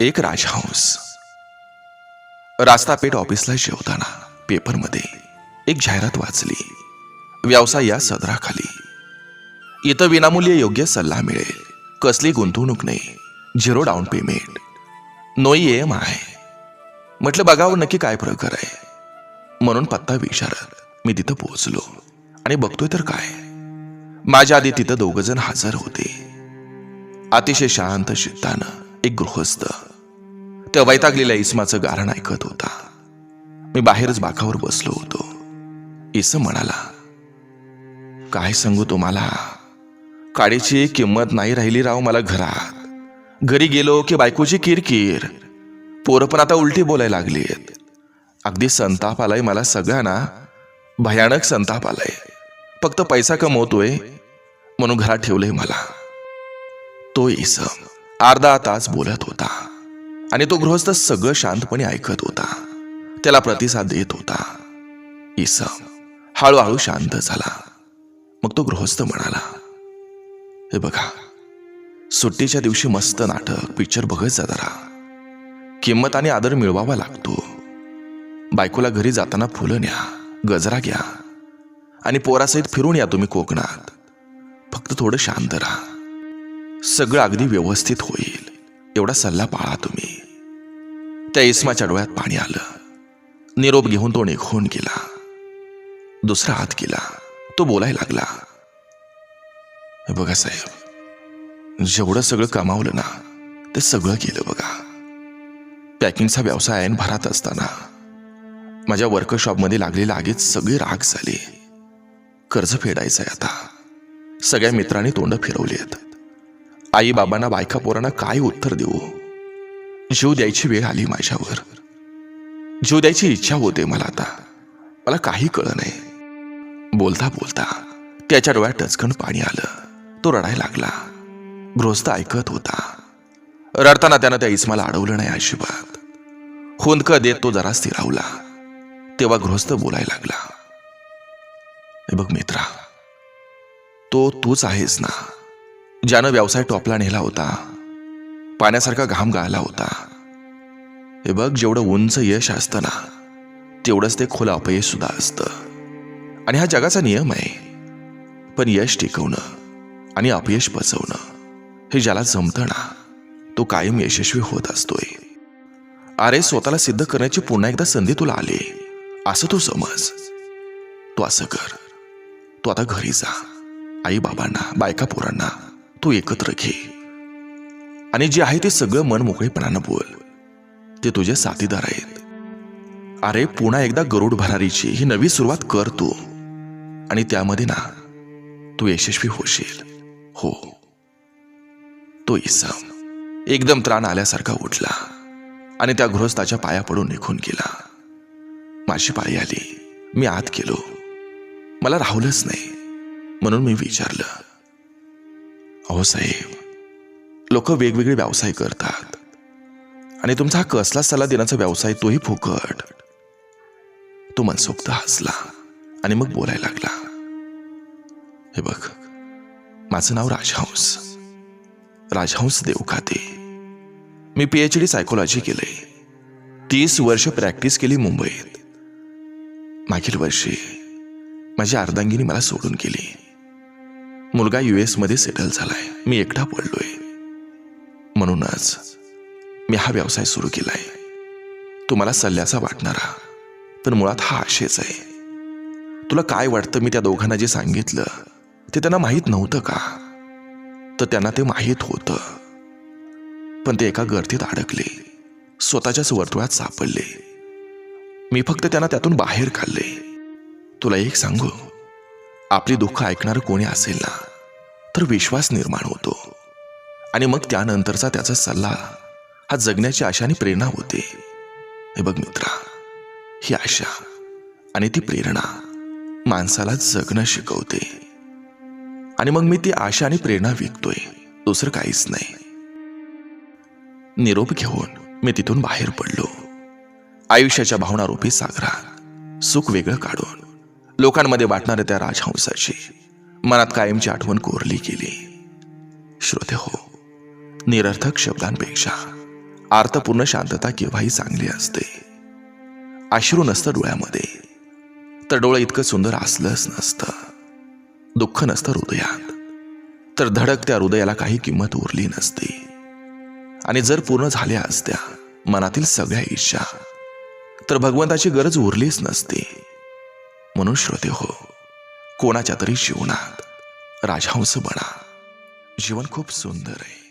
एक राजहंस रास्तापेठ ऑफिसला जेवताना पेपरमध्ये एक जाहिरात वाचली. व्यवसाय या सदराखाली. इथं विनामूल्य योग्य सल्ला मिळेल. कसली गुंतवणूक नाही. Zero down payment. No E M I म्हटलं बघावं हो, नक्की काय प्रकार आहे. म्हणून पत्ता विचारत मी तिथं पोहोचलो. आणि बघतोय तर काय? माझ्या आधी तिथं दोघ जण हजर होते. अतिशय शांत चित्तानं एक गृहस्थ. त्या वैतागलेल्या इसमाचं गारण ऐकत होता. मी बाहेरच बाकावर बसलो होतो. इसम म्हणाला काय सांगू तुम्हाला? काडीची किंमत नाही राहिली राव मला घरात. घरी गेलो की बायकोची किरकिर. पोरं पण आता उलटी बोलायला लागलीत. अगदी संताप आलाय मला सगळ्यांना. भयानक संताप आलाय. फक्त पैसा कमवतोय म्हणून घरात ठेवलंय मला. तो इसम अर्धा तास बोलत होता. आणि तो गृहस्थ सगळं शांतपणे ऐकत होता. त्याला प्रतिसाद देत होता. इसम हळूहळू शांत झाला. मग तो गृहस्थ म्हणाला हे बघा सुट्टीच्या दिवशी मस्त नाटक पिक्चर बघत जा जरा. किंमत आणि आदर मिळवावा लागतो. बायकोला घरी जाताना फुलं न्या गजरा घ्या. आणि पोरासहित फिरून या तुम्ही कोकणात. फक्त थोडं शांत राहा. सगळं अगदी व्यवस्थित होईल. एवढा सल्ला पाळा तुम्ही. त्या इस्माच्या डोळ्यात पाणी आलं. निरोप घेऊन तो निघून गेला. दुसरा हात गेला तो बोलायला लागला. बघा साहेब जेवढं सगळं कमावलं ना ते सगळं केलं बघा. पॅकिंगचा व्यवसाय ऐन भरात असताना माझ्या वर्कशॉपमध्ये लागलेल्या आगीत सगळी राग झाली. कर्ज फेडायचंय आता. सगळ्या मित्रांनी तोंड फिरवली आई बाबांना बायका पोरांना काय उत्तर देऊ? जीव द्यायची वेळ आली माझ्यावर. जीव द्यायची इच्छा होते मला आता. मला काही कळ नाही. बोलता बोलता त्याच्या डोळ्यात टचकन पाणी आलं. तो रडायला लागला. गृहस्थ ऐकत होता. रडताना त्यानं त्या इस्माला अडवलं नाही अजिबात. हुंदक देत तो जरा स्थिरावला. तेव्हा गृहस्थ बोलायला लागला. हे बघ मित्रा तो तूच आहेस ना? ज्यानं व्यवसाय टॉपला नेला होता पाण्यासारखा घाम गाळला होता. हे बघ जेवढं उंच यश असतं ना तेवढंच ते खोल अपयश सुद्धा असतं. आणि हा जगाचा नियम आहे. पण यश टिकवणं आणि अपयश पचवणं हे ज्याला जमतं ना तो कायम यशस्वी होत असतोय. अरे स्वतःला सिद्ध करण्याची पुन्हा एकदा संधी तुला आली. असं तू समज. तू असं कर. तू आता घरी जा. आई बाबांना बायका पोरांना तू एकत्र घे. आणि जे आहे ते सगळं मन मोकळेपणानं बोल. ते तुझे साथीदार आहेत. अरे पुन्हा एकदा गरुड भरारीची ही नवी सुरुवात कर तू. आणि त्यामध्ये ना तू यशस्वी होशील. हो. तो इसम. एकदम त्राण आल्यासारखा उठला. आणि त्या गृहस्थाच्या पाया पडून निघून गेला. माझी पाळी आली. मी आत गेलो. मला राहुलच नाही. म्हणून मी विचारलं. अहो साहेब लोक वेगवेगळे व्यवसाय करतात. आणि तुमचा हा कसला सल्ला देण्याचा व्यवसाय तोही फुकट. तो मनसोक्त हसला आणि मग बोलायला लागला. हे बघ माझं नाव राजहंस. राजहंस देवखाते. मी पीएच डी सायकोलॉजी केलंय. तीस वर्ष प्रॅक्टिस केली मुंबईत. मागील वर्षी माझी अर्धांगिनी मला सोडून गेली. मुलगा यू एसमध्ये सेटल झालाय. मी एकटा पडलोय. म्हणूनच मी हा व्यवसाय सुरू केलाय. तुम्हाला सल्ल्याचा वाटणारा पण मुळात हा आशेच आहे. तुला काय वाटतं मी त्या दोघांना जे सांगितलं ते त्यांना माहीत नव्हतं का? तर त्यांना ते माहीत होतं. पण ते एका गर्दीत अडकले. स्वतःच्याच वर्तुळात सापडले. मी फक्त त्यांना त्यातून बाहेर काढले. तुला एक सांगू? आपली दुःख ऐकणारं कोणी असेल ना तर विश्वास निर्माण होतो. आणि मग त्यानंतरचा त्याचा सल्ला हा जगण्याची आशा आणि प्रेरणा होते. हे बघ मित्रा ही आशा आणि ती प्रेरणा माणसाला जगणं शिकवते. आणि मग मी ती आशा आणि प्रेरणा विकतोय दुसरं काहीच नाही. निरोप घेऊन मी तिथून बाहेर पडलो. आयुष्याच्या भावनारूपी सागरात सुख वेगळं काढून लोकांमध्ये वाटणाऱ्या त्या राजहंसाची मनात कायमची आठवण कोरली गेली. श्रोते हो निरर्थक शब्दांपेक्षा अर्थपूर्ण शांतता केव्हाही चांगली असते. अश्रू नसतं डोळ्यामध्ये. तर डोळं इतकं सुंदर असलंच नसतं. दुःख नसतं हृदयात. तर धडक त्या हृदयाला काही किंमत उरली नसती. आणि जर पूर्ण झाल्या असत्या मनातील सगळ्या इच्छा तर भगवंताची गरज उरलीच नसती. म्हणून श्रोते हो कोणाच्या तरी जीवनात राजहंस बना जीवन खूप सुंदर आहे.